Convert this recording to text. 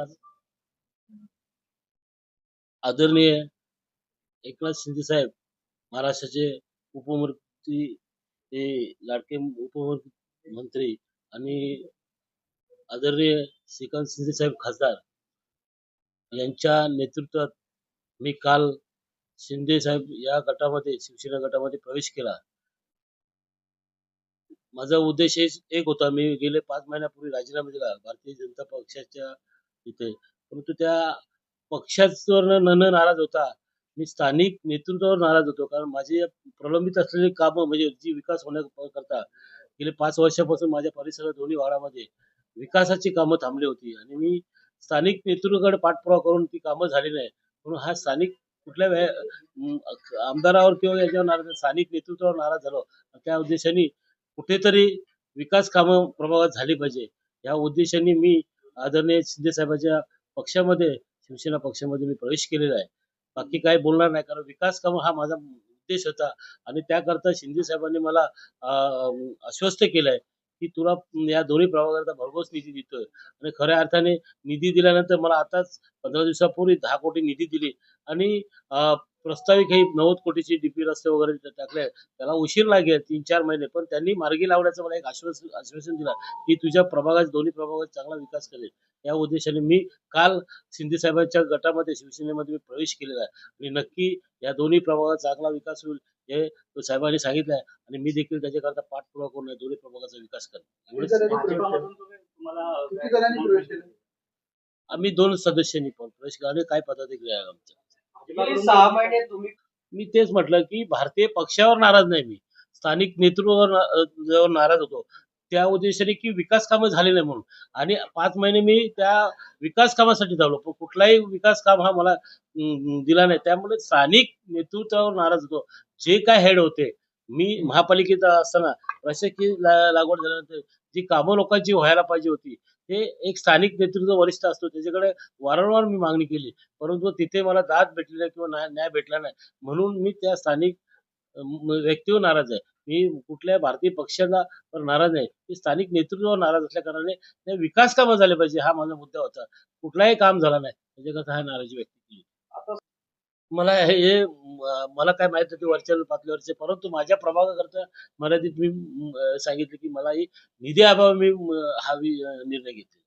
नमस्कार आदरणीय एकनाथ शिंदे साहेब महाराष्ट्राचे उपमुख्यमंत्री हे लाडके उपमुख्यमंत्री आणि आदरणीय श्रीकांत शिंदे साहेब खासदार यांच्या नेतृत्वात मी काल शिंदे साहेब या गटामध्ये शिवसेना गटामध्ये प्रवेश केला. माझा उद्देश एक होता मी गेले पाच महिन्यापूर्वी राजीनामा दिला. भारतीय जनता पक्षाच्या इथे. परंतु त्या पक्षावर न न नाराज होता. मी स्थानिक नेतृत्वावर नाराज होतो. कारण माझे प्रलंबित असलेले कामं म्हणजे जी विकास होण्याकरता गेले पाच वर्षापासून माझ्या परिसरात दोन्ही वाडामध्ये विकासाची कामं थांबली होती. आणि मी स्थानिक नेतृत्वाकडे पाठपुरावा करून ती कामं झाली नाही. म्हणून हा स्थानिक कुठल्या वे- आमदारावर किंवा याच्यावर नाराज स्थानिक नेतृत्वावर नाराज झालो. त्या उद्देशाने कुठेतरी विकास कामं प्रभावात झाली पाहिजे. या उद्देशाने मी आदरणीय शिंदे साहेबांच्या पक्षामध्ये शिवसेना पक्षामध्ये मी प्रवेश केलेला आहे. बाकी काही बोलणार नाही कारण विकास काम हा माझा उद्देश होता. आणि त्याकरता शिंदे साहेबांनी मला आश्वस्त केलंय की तुला या दोन्ही प्रभागाकरता भरघोस निधी देतोय. आणि खऱ्या अर्थाने निधी दिल्यानंतर मला आताच पंधरा दिवसापूर्वी दहा कोटी निधी दिली. आणि अं, प्रस्तावित काही नव्वद कोटीची डीपी रस्ते वगैरे टाकले त्याला उशीर लागेल तीन चार महिने. पण त्यांनी मार्गी लावण्याचं मला एक आश्वासन आश्वासन दिलं की तुझ्या प्रभागात दोन्ही प्रभागात चांगला विकास करेल. या उद्देशाने मी काल शिंदे साहेबांच्या गटामध्ये शिवसेनेमध्ये मी प्रवेश केलेला आहे. आणि नक्की या दोन्ही प्रभागात चांगला विकास होईल हे तो साहेबांनी सांगितलं आहे. आणि मी देखील त्याच्याकरता पाठपुरावा करून दोन्ही प्रभागाचा विकास करेन. केला? आम्ही दोन सदस्यांनी पण प्रवेश केला. आणि पदाधिकारी आहे आमच्या. सहा महिने तुम्ही मी तेच म्हटलं की भारतीय पक्षावर नाराज नाही मी. स्थानिक नेतृत्वावर नाराज होतो त्या उद्देशाने की विकास कामं झाले नाही म्हणून. आणि पाच महिने मी त्या विकास कामासाठी धावलो पण कुठलाही विकास काम हा मला दिला नाही. त्यामुळे स्थानिक नेतृत्वावर नाराज होतो. जे काय हेड होते मी महापालिकेत असताना प्रशासकीय लागवड झाल्यानंतर जी कामं लोकांची व्हायला पाहिजे होती ते एक स्थानिक नेतृत्व वरिष्ठ असतो त्याच्याकडे वारंवार मी मागणी केली. परंतु तिथे मला दाद भेटली नाही किंवा न्याय न्याय भेटला नाही. म्हणून मी त्या स्थानिक व्यक्तीवर नाराज आहे. मी कुठल्या भारतीय पक्षाला नाराज आहे मी स्थानिक नेतृत्वावर नाराज असल्या कारणाने विकास कामं झाले पाहिजे हा माझा मुद्दा होता. कुठलाही काम झाला नाही. त्याच्याकरता हा नाराजी व्यक्ती मला हे मला काय माहीत होते वरच्या पातळीवरचे परंतु माझ्या प्रभागाकरता मर्यादित मी सांगितले सांगितलं की मला निधी अभावी मी हा निर्णय घेतला